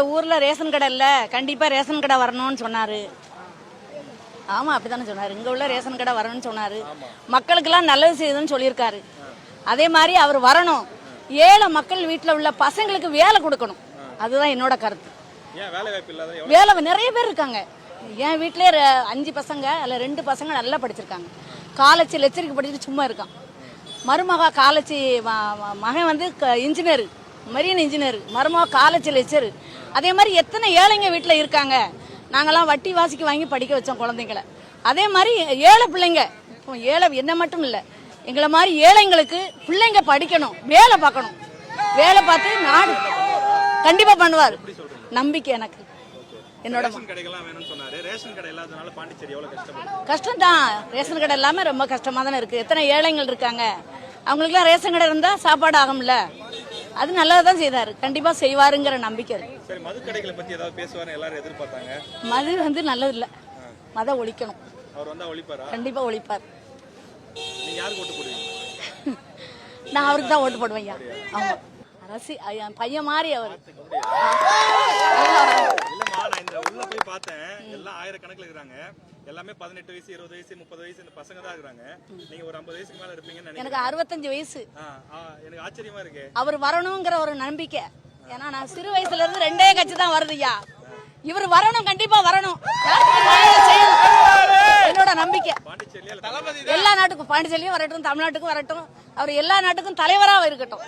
இந்த ஊர்ல ரேஷன் கடை இல்ல. கண்டிப்பா ரேஷன் கடை வரணும்னு சொன்னாரு. ஆமா அப்படித்தானே சொன்னாரு. இங்க உள்ள ரேஷன் கடை வரணும்னு சொன்னாரு. மக்களுக்கெல்லாம் நல்லது செய்யுதுன்னு சொல்லியிருக்காரு. அதே மாதிரி அவர் வரணும். ஏழை மக்கள் வீட்டுல உள்ள பசங்களுக்கு வேலை கொடுக்கணும். அதுதான் என்னோட கருத்து. வேலை நிறைய பேர் இருக்காங்க. என் ரெ- அஞ்சு பசங்க அல்ல ரெண்டு பசங்க நல்லா படிச்சிருக்காங்க. காலேஜ் லெக்சருக்கு படிச்சுட்டு சும்மா இருக்கான். மருமகா காலேஜ் மகன் வந்து இன்ஜினியர் மரியன் இன்ஜினியர் மருமகா காலேஜ் லெக்சர் அதே மாதிரி எத்தனை ஏழைங்க வீட்டில் இருக்காங்க? நாங்கெல்லாம் வட்டி வாசிக்கு வாங்கி படிக்க வச்சோம் குழந்தைங்கள. அதே மாதிரி ஏழை பிள்ளைங்க இப்போ ஏழை என்ன மட்டும் இல்லை எங்களை மாதிரி ஏழைங்களுக்கு பிள்ளைங்க படிக்கணும் வேலை பார்க்கணும். வேலை பார்த்து நாடு கண்டிப்பா பண்ணுவார். நம்பிக்கை எனக்கு. என்னோட கஷ்டம் தான் ரேஷன் கடை எல்லாமே ரொம்ப கஷ்டமா தானே இருக்கு. எத்தனை ஏழைகள் இருக்காங்க? அவங்களுக்குலாம் ரேஷன் கடை இருந்தா சாப்பாடு ஆகும்ல. அது நல்லதா தான் செய்தாரு கண்டிப்பா செய்வாருங்கிற நம்பிக்கை இருக்கு. சரி மது கடைகளை பத்தி ஏதாவது பேசுவாருன்னு எல்லாரும் எதிர்பார்த்தாங்க? மது வந்து நல்லது இல்ல மத ஒழிக்கணும். அவர் வந்தா ஒழிப்பாரா? கண்டிப்பா ஒழிப்பார். நீங்க யாருக்கு ஓட்டு போடுவீங்க? நான் அவருக்கு தான் ஓட்டு போடுவேன் ஐயா. ஆமா. அரசி பையன் மாதிரி அவர். இல்லம்மா நான் இந்த உள்ள போய் பார்த்தேன். எல்லாம் ஆயிரக்கணக்கில் இருக்கிறாங்க. எல்லாமே பதினெட்டு வயசு இருபது வயசு முப்பது வயசு இந்த பசங்க தான் இருக்கிறாங்க. நீங்க ஒரு ஐம்பது வயசுக்கு மேல இருப்பீங்கன்னு எனக்கு அறுபத்தஞ்சு வயசு. எனக்கு ஆச்சரியமா இருக்கு. அவர் வரணுங்கிற ஒரு நம்பிக்கை. ஏன்னா நான் சிறு வயசுல இருந்து ரெண்டே கட்சி தான் வருது ஐயா. இவர் வரணும் கண்டிப்பா வரணும். என்னோட நம்பிக்கை. எல்லா நாட்டுக்கும் பாண்டிச்சேரியும் வரட்டும் தமிழ்நாட்டுக்கும் வரட்டும். அவர் எல்லா நாட்டுக்கும் தலைவரா இருக்கட்டும்.